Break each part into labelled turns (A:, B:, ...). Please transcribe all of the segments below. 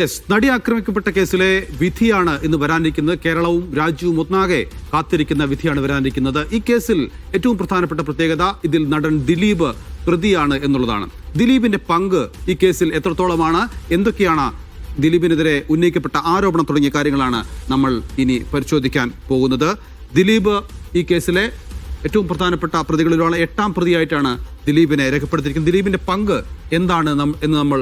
A: Yes നടി ആക്രമിക്കപ്പെട്ട കേസിലെ വിധിയാണ് ഇന്ന് വരാനിരിക്കുന്നത്. കേരളവും രാജ്യവും ഒന്നാകെ കാത്തിരിക്കുന്ന വിധിയാണ് വരാനിരിക്കുന്നത്. ഈ കേസിൽ ഏറ്റവും പ്രധാനപ്പെട്ട പ്രത്യേകത ഇതിൽ നടൻ ദിലീപ് പ്രതിയാണ് എന്നുള്ളതാണ്. ദിലീപിന്റെ പങ്ക് ഈ കേസിൽ എത്രത്തോളമാണ്? എന്തൊക്കെയാണ് ദിലീപിനെതിരെ ഉന്നയിക്കപ്പെട്ട ആരോപണം തുടങ്ങിയ കാര്യങ്ങളാണ് നമ്മൾ ഇനി പരിശോധിക്കാൻ പോകുന്നത്. ദിലീപ് ഈ കേസിലെ ഏറ്റവും പ്രധാനപ്പെട്ട പ്രതികളിലുള്ള എട്ടാം പ്രതിയായിട്ടാണ് ദിലീപിനെ രേഖപ്പെടുത്തിയിരിക്കുന്നത്. ദിലീപിന്റെ പങ്ക് എന്താണ് എന്ന് നമ്മൾ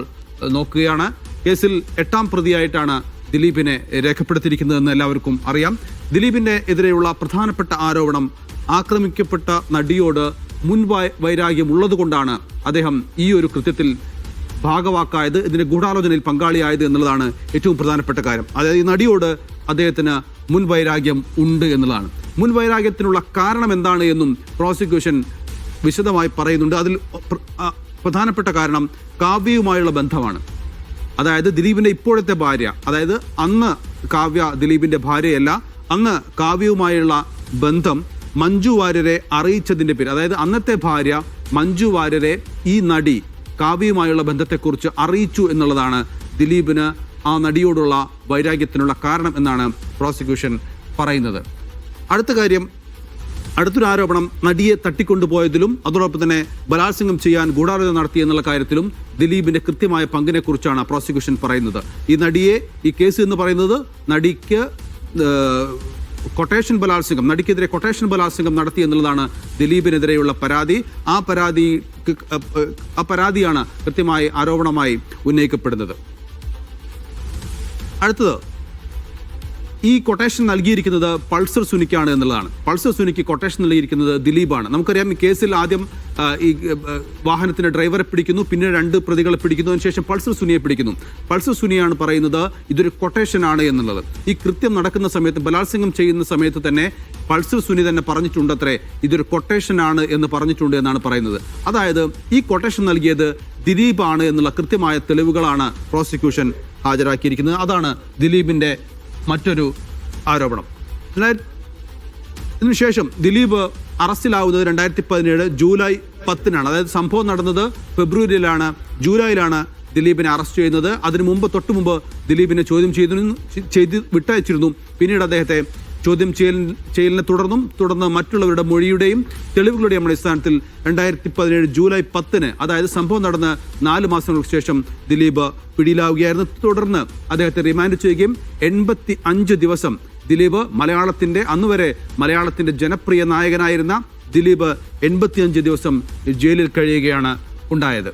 A: നോക്കുകയാണ്. കേസിൽ എട്ടാം പ്രതിയായിട്ടാണ് ദിലീപിനെ രേഖപ്പെടുത്തിയിരിക്കുന്നതെന്ന് എല്ലാവർക്കും അറിയാം. ദിലീപിന്റെ എതിരെയുള്ള പ്രധാനപ്പെട്ട ആരോപണം ആക്രമിക്കപ്പെട്ട നടിയോട് മുൻ വൈരാഗ്യം ഉള്ളതുകൊണ്ടാണ് അദ്ദേഹം ഈ ഒരു കൃത്യത്തിൽ ഭാഗവാക്കായത് ഇതിന്റെ ഗൂഢാലോചനയിൽ പങ്കാളിയായത് എന്നുള്ളതാണ് ഏറ്റവും പ്രധാനപ്പെട്ട കാര്യം. അതായത് ഈ നടിയോട് അദ്ദേഹത്തിന് മുൻ വൈരാഗ്യം ഉണ്ട് എന്നുള്ളതാണ്. മുൻ വൈരാഗ്യത്തിനുള്ള കാരണം എന്താണ് എന്നും പ്രോസിക്യൂഷൻ വിശദമായി പറയുന്നുണ്ട്. അതിൽ പ്രധാനപ്പെട്ട കാരണം കാവ്യയുമായുള്ള ബന്ധമാണ്. അതായത് ദിലീപിന്റെ ഇപ്പോഴത്തെ ഭാര്യ അതായത് അന്ന് കാവ്യ ദിലീപിന്റെ ഭാര്യയല്ല അന്ന് കാവ്യവുമായുള്ള ബന്ധം മഞ്ജു വാര്യരെ അറിയിച്ചതിന്റെ പേര് അതായത് അന്നത്തെ ഭാര്യ മഞ്ജു വാര്യരെ ഈ നടി കാവ്യയുമായുള്ള ബന്ധത്തെക്കുറിച്ച് അറിയിച്ചു എന്നുള്ളതാണ് ദിലീപിന് ആ നടിയോടുള്ള വൈരാഗ്യത്തിനുള്ള കാരണം എന്നാണ് പ്രോസിക്യൂഷൻ പറയുന്നത്. അടുത്ത കാര്യം അടുത്തൊരു ആരോപണം നടിയെ തട്ടിക്കൊണ്ടുപോയതിലും അതോടൊപ്പം തന്നെ ബലാത്സംഗം ചെയ്യാൻ ഗൂഢാലോചന നടത്തി എന്നുള്ള കാര്യത്തിലും ദിലീപിന്റെ കൃത്യമായ പങ്കിനെ കുറിച്ചാണ് പ്രോസിക്യൂഷൻ പറയുന്നത്. ഈ നടിയെ ഈ കേസ് എന്ന് പറയുന്നത് നടിക്ക് കൊട്ടേഷൻ ബലാത്സംഗം നടിക്കെതിരെ കൊട്ടേഷൻ ബലാത്സംഗം നടത്തി എന്നുള്ളതാണ് ദിലീപിനെതിരെയുള്ള പരാതി. ആ പരാതി ആ പരാതിയാണ് കൃത്യമായി ആരോപണമായി ഉന്നയിക്കപ്പെടുന്നത്. അടുത്തത് ഈ കൊട്ടേഷൻ നൽകിയിരിക്കുന്നത് പൾസർ സുനിക്കാണ് എന്നുള്ളതാണ്. പൾസർ സുനിക്ക് കൊട്ടേഷൻ നൽകിയിരിക്കുന്നത് ദിലീപാണ്. നമുക്കറിയാം ഈ കേസിൽ ആദ്യം ഈ വാഹനത്തിന്റെ ഡ്രൈവറെ പിടിക്കുന്നു പിന്നെ രണ്ട് പ്രതികളെ പിടിക്കുന്നു അതിനുശേഷം പൾസർ സുനിയെ പിടിക്കുന്നു. പൾസർ സുനിയാണ് പറയുന്നത് ഇതൊരു കൊട്ടേഷൻ ആണ് എന്നുള്ളത്. ഈ കൃത്യം നടക്കുന്ന സമയത്ത് ബലാത്സംഗം ചെയ്യുന്ന സമയത്ത് തന്നെ പൾസർ സുനി തന്നെ പറഞ്ഞിട്ടുണ്ടത്രേ ഇതൊരു കൊട്ടേഷൻ ആണ് എന്ന് പറഞ്ഞിട്ടുണ്ട് എന്നാണ് പറയുന്നത്. അതായത് ഈ കൊട്ടേഷൻ നൽകിയത് ദിലീപാണ് എന്നുള്ള കൃത്യമായ തെളിവുകളാണ് പ്രോസിക്യൂഷൻ ഹാജരാക്കിയിരിക്കുന്നത്. അതാണ് ദിലീപിന്റെ മറ്റൊരു ആരോപണം. ഇതിനുശേഷം ദിലീപ് അറസ്റ്റിലാവുന്നത് രണ്ടായിരത്തി പതിനേഴ് ജൂലൈ പത്തിനാണ്. അതായത് സംഭവം നടന്നത് ഫെബ്രുവരിയിലാണ് ജൂലൈയിലാണ് ദിലീപിനെ അറസ്റ്റ് ചെയ്യുന്നത്. അതിനു മുമ്പ് തൊട്ടു മുമ്പ് ദിലീപിനെ ചോദ്യം ചെയ്തിരുന്നു ചെയ്ത് വിട്ടയച്ചിരുന്നു. പിന്നീട് അദ്ദേഹത്തെ ചോദ്യം ചെയ്യൽ ചെയ്യലിനെ തുടർന്നും തുടർന്ന് മറ്റുള്ളവരുടെ മൊഴിയുടെയും തെളിവുകളുടെയും അടിസ്ഥാനത്തിൽ രണ്ടായിരത്തി പതിനേഴ് ജൂലൈ പത്തിന് അതായത് സംഭവം നടന്ന് നാല് മാസങ്ങൾക്ക് ശേഷം ദിലീപ് പിടിയിലാവുകയായിരുന്നു. തുടർന്ന് അദ്ദേഹത്തെ റിമാൻഡ് ചെയ്യുകയും എൺപത്തി അഞ്ച് ദിവസം ദിലീപ് മലയാളത്തിന്റെ അന്നുവരെ മലയാളത്തിന്റെ ജനപ്രിയ നായകനായിരുന്ന ദിലീപ് എൺപത്തിയഞ്ച് ദിവസം ജയിലിൽ കഴിയുകയാണ് ഉണ്ടായത്.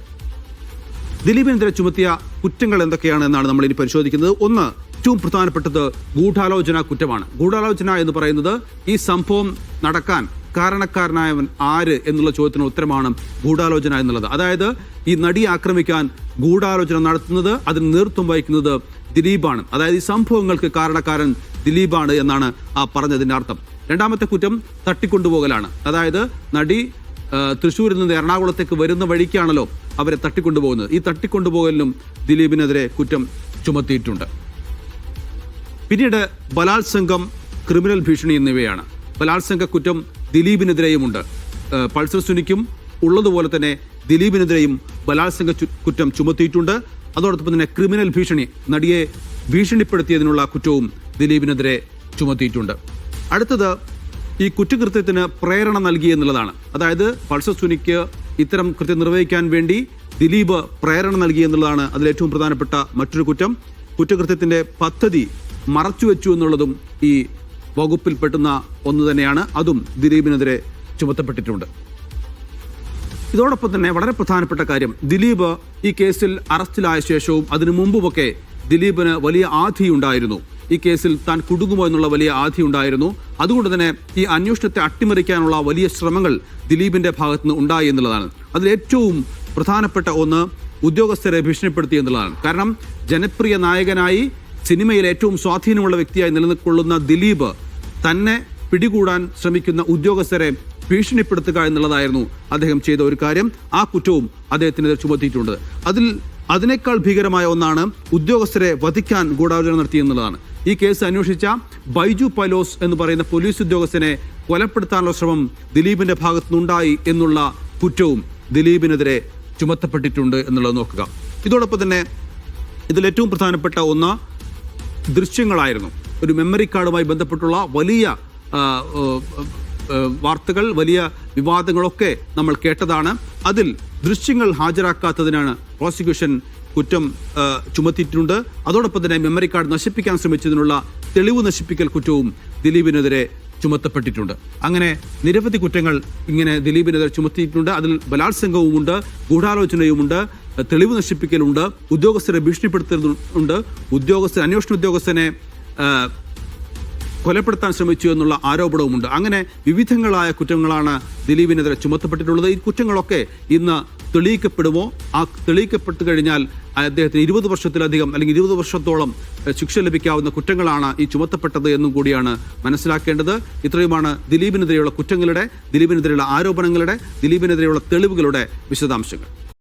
A: ദിലീപിനെതിരെ ചുമത്തിയ കുറ്റങ്ങൾ എന്തൊക്കെയാണ് എന്നാണ് നമ്മൾ ഇനി പരിശോധിക്കുന്നത്. ഒന്ന് ഏറ്റവും പ്രധാനപ്പെട്ടത് ഗൂഢാലോചന കുറ്റമാണ്. ഗൂഢാലോചന എന്ന് പറയുന്നത് ഈ സംഭവം നടക്കാൻ കാരണക്കാരനായവൻ ആര് എന്നുള്ള ചോദ്യത്തിന് ഉത്തരമാണ് ഗൂഢാലോചന എന്നുള്ളത്. അതായത് ഈ നടി ആക്രമിക്കാൻ ഗൂഢാലോചന നടത്തുന്നത് അതിന് നേതൃത്വം വഹിക്കുന്നത് ദിലീപാണ്. അതായത് ഈ സംഭവങ്ങൾക്ക് കാരണക്കാരൻ ദിലീപാണ് എന്നാണ് ആ പറഞ്ഞതിന്റെ അർത്ഥം. രണ്ടാമത്തെ കുറ്റം തട്ടിക്കൊണ്ടുപോകലാണ്. അതായത് നടി തൃശ്ശൂരിൽ നിന്ന് എറണാകുളത്തേക്ക് വരുന്ന വഴിക്കാണല്ലോ അവരെ തട്ടിക്കൊണ്ടുപോകുന്നത്. ഈ തട്ടിക്കൊണ്ടുപോകലിനും ദിലീപിനെതിരെ കുറ്റം ചുമത്തിയിട്ടുണ്ട്. പിന്നീട് ബലാത്സംഗം ക്രിമിനൽ ഭീഷണി എന്നിവയാണ്. ബലാത്സംഗ കുറ്റം ദിലീപിനെതിരെയുമുണ്ട്. പൾസർ സുനിക്കും ഉള്ളതുപോലെ തന്നെ ദിലീപിനെതിരെയും ബലാത്സംഗ കുറ്റം ചുമത്തിയിട്ടുണ്ട്. അതോടൊപ്പം തന്നെ ക്രിമിനൽ ഭീഷണി നടിയെ ഭീഷണിപ്പെടുത്തിയതിനുള്ള കുറ്റവും ദിലീപിനെതിരെ ചുമത്തിയിട്ടുണ്ട്. അടുത്തത് ഈ കുറ്റകൃത്യത്തിന് പ്രേരണ നൽകി എന്നുള്ളതാണ്. അതായത് പൾസർ സുനിക്ക് ഇത്തരം കൃത്യം നിർവഹിക്കാൻ വേണ്ടി ദിലീപ് പ്രേരണ നൽകി എന്നുള്ളതാണ് അതിലേറ്റവും പ്രധാനപ്പെട്ട മറ്റൊരു കുറ്റം. കുറ്റകൃത്യത്തിന്റെ പദ്ധതി മറച്ചുവെച്ചു എന്നുള്ളതും ഈ വകുപ്പിൽ പെട്ടുന്ന ഒന്ന് തന്നെയാണ്. അതും ദിലീപിനെതിരെ ചുമത്തപ്പെട്ടിട്ടുണ്ട്. ഇതോടൊപ്പം തന്നെ വളരെ പ്രധാനപ്പെട്ട കാര്യം. ദിലീപ് ഈ കേസിൽ അറസ്റ്റിലായ ശേഷവും അതിനു മുമ്പുമൊക്കെ ദിലീപിന് വലിയ ആധിയുണ്ടായിരുന്നു ഈ കേസിൽ താൻ കുടുങ്ങുമോ എന്നുള്ള വലിയ ആധി ഉണ്ടായിരുന്നു. അതുകൊണ്ട് തന്നെ ഈ അന്വേഷണത്തെ അട്ടിമറിക്കാനുള്ള വലിയ ശ്രമങ്ങൾ ദിലീപിന്റെ ഭാഗത്തുനിന്ന് ഉണ്ടായി എന്നുള്ളതാണ്. അതിൽ ഏറ്റവും പ്രധാനപ്പെട്ട ഒന്ന് ഉദ്യോഗസ്ഥരെ ഭീഷണിപ്പെടുത്തി എന്നുള്ളതാണ്. കാരണം ജനപ്രിയ നായകനായി സിനിമയിൽ ഏറ്റവും സ്വാധീനമുള്ള വ്യക്തിയായി നിലനിൽക്കൊള്ളുന്ന ദിലീപ് തന്നെ പിടികൂടാൻ ശ്രമിക്കുന്ന ഉദ്യോഗസ്ഥരെ ഭീഷണിപ്പെടുത്തുക എന്നുള്ളതായിരുന്നു അദ്ദേഹം ചെയ്ത ഒരു കാര്യം. ആ കുറ്റവും അദ്ദേഹത്തിനെതിരെ ചുമത്തിയിട്ടുണ്ട്. അതിൽ അതിനേക്കാൾ ഭീകരമായ ഒന്നാണ് ഉദ്യോഗസ്ഥരെ വധിക്കാൻ ഗൂഢാലോചന നടത്തി എന്നുള്ളതാണ് ഈ കേസ് അന്വേഷിച്ച ബൈജു പലോസ് എന്ന് പറയുന്ന പോലീസ് ഉദ്യോഗസ്ഥനെ കൊലപ്പെടുത്താനുള്ള ശ്രമം ദിലീപിന്റെ ഭാഗത്തുനിന്നുണ്ടായി എന്നുള്ള കുറ്റവും ദിലീപിനെതിരെ ചുമത്തപ്പെട്ടിട്ടുണ്ട് എന്നുള്ളത് നോക്കുക. ഇതോടൊപ്പം തന്നെ ഇതിൽ ഏറ്റവും പ്രധാനപ്പെട്ട ഒന്ന് ദൃശ്യങ്ങളായിരുന്നു. ഒരു മെമ്മറി കാർഡുമായി ബന്ധപ്പെട്ടുള്ള വലിയ വാർത്തകൾ വലിയ വിവാദങ്ങളൊക്കെ നമ്മൾ കേട്ടതാണ്. അതിൽ ദൃശ്യങ്ങൾ ഹാജരാക്കാത്തതിനാണ് പ്രോസിക്യൂഷൻ കുറ്റം ചുമത്തിയിട്ടുണ്ട്. അതോടൊപ്പം തന്നെ മെമ്മറി കാർഡ് നശിപ്പിക്കാൻ ശ്രമിച്ചതിനുള്ള തെളിവ് നശിപ്പിക്കൽ കുറ്റവും ദിലീപിനെതിരെ ചുമത്തപ്പെട്ടിട്ടുണ്ട്. അങ്ങനെ നിരവധി കുറ്റങ്ങൾ ഇങ്ങനെ ദിലീപിനെതിരെ ചുമത്തിയിട്ടുണ്ട്. അതിൽ ബലാത്സംഗവുമുണ്ട് ഗൂഢാലോചനയുമുണ്ട് തെളിവ് നശിപ്പിക്കലുണ്ട് ഉദ്യോഗസ്ഥരെ ഭീഷണിപ്പെടുത്തുന്നുണ്ട് ഉദ്യോഗസ്ഥ അന്വേഷണ ഉദ്യോഗസ്ഥനെ കൊലപ്പെടുത്താൻ ശ്രമിച്ചു എന്നുള്ള ആരോപണവുമുണ്ട്. അങ്ങനെ വിവിധങ്ങളായ കുറ്റങ്ങളാണ് ദിലീപിനെതിരെ ചുമത്തപ്പെട്ടിട്ടുള്ളത്. ഈ കുറ്റങ്ങളൊക്കെ ഇന്ന് തെളിയിക്കപ്പെടുമോ? ആ തെളിയിക്കപ്പെട്ടു കഴിഞ്ഞാൽ അദ്ദേഹത്തിന് ഇരുപത് വർഷത്തിലധികം അല്ലെങ്കിൽ ഇരുപത് വർഷത്തോളം ശിക്ഷ ലഭിക്കാവുന്ന കുറ്റങ്ങളാണ് ഈ ചുമത്തപ്പെട്ടത് എന്നും കൂടിയാണ് മനസ്സിലാക്കേണ്ടത്. ഇത്രയുമാണ് ദിലീപിനെതിരെയുള്ള കുറ്റങ്ങളുടെ ദിലീപിനെതിരെയുള്ള ആരോപണങ്ങളുടെ ദിലീപിനെതിരെയുള്ള തെളിവുകളുടെ വിശദാംശങ്ങൾ.